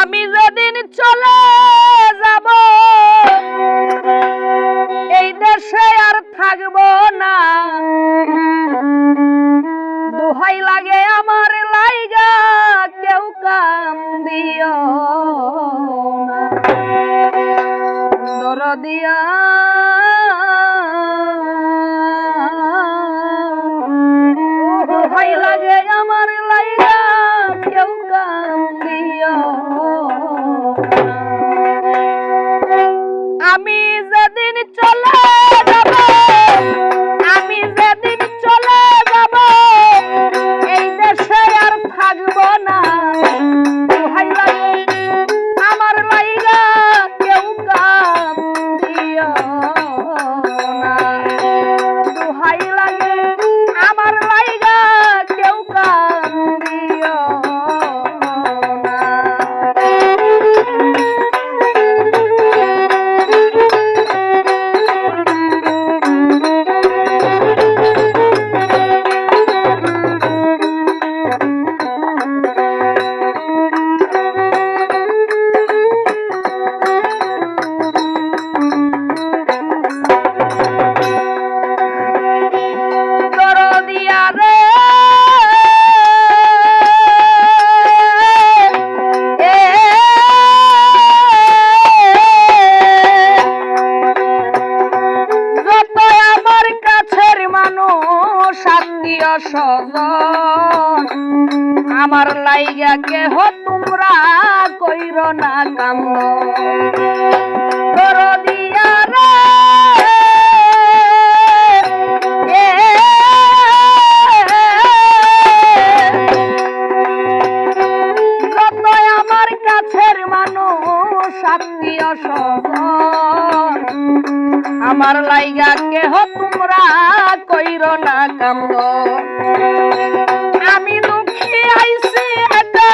আমি যেদিন চলে যাব, এই দেশে আর থাকব না। দোহাই লাগে আমার লাইগা, কেউ কাম দিও দর দিয়া দোহাই লাগে আমার আত্মীয় স্বজন আমার লাইগা কেহ তোমরা কইর না কাম দিও সবর আমার লাইগা কেহ তোমরা কইর না কাম আমি দুঃখী আইছি এটা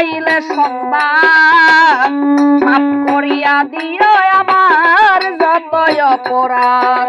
পাইলে সংবাদ মাফ করিয়া দিও আমার যত অপরাধ।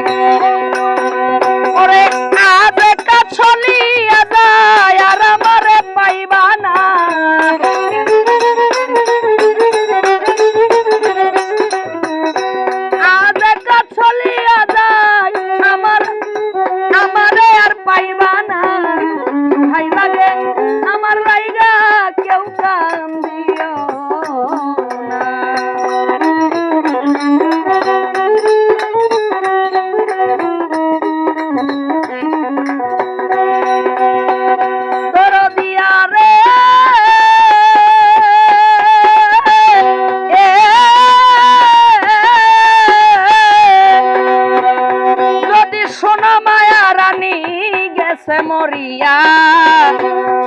গেছে মরিয়া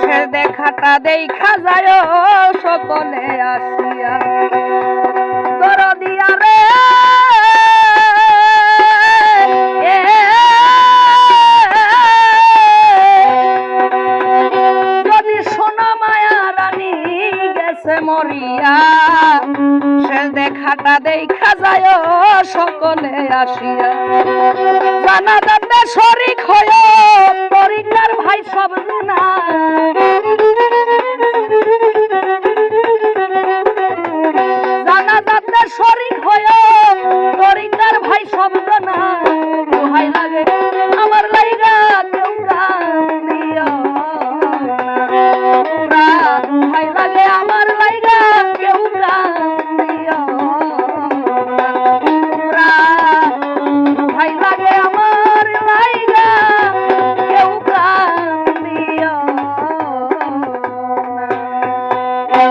সে দেখাটা দেখা যায় সকলে আসিয়া। প্রায় সকলে আসিয়া জানা দাদা শরিক হয়ে পরিকার ভাই সব না জানা দাদা শরিক হয়ে পরিকার ভাই সব জানা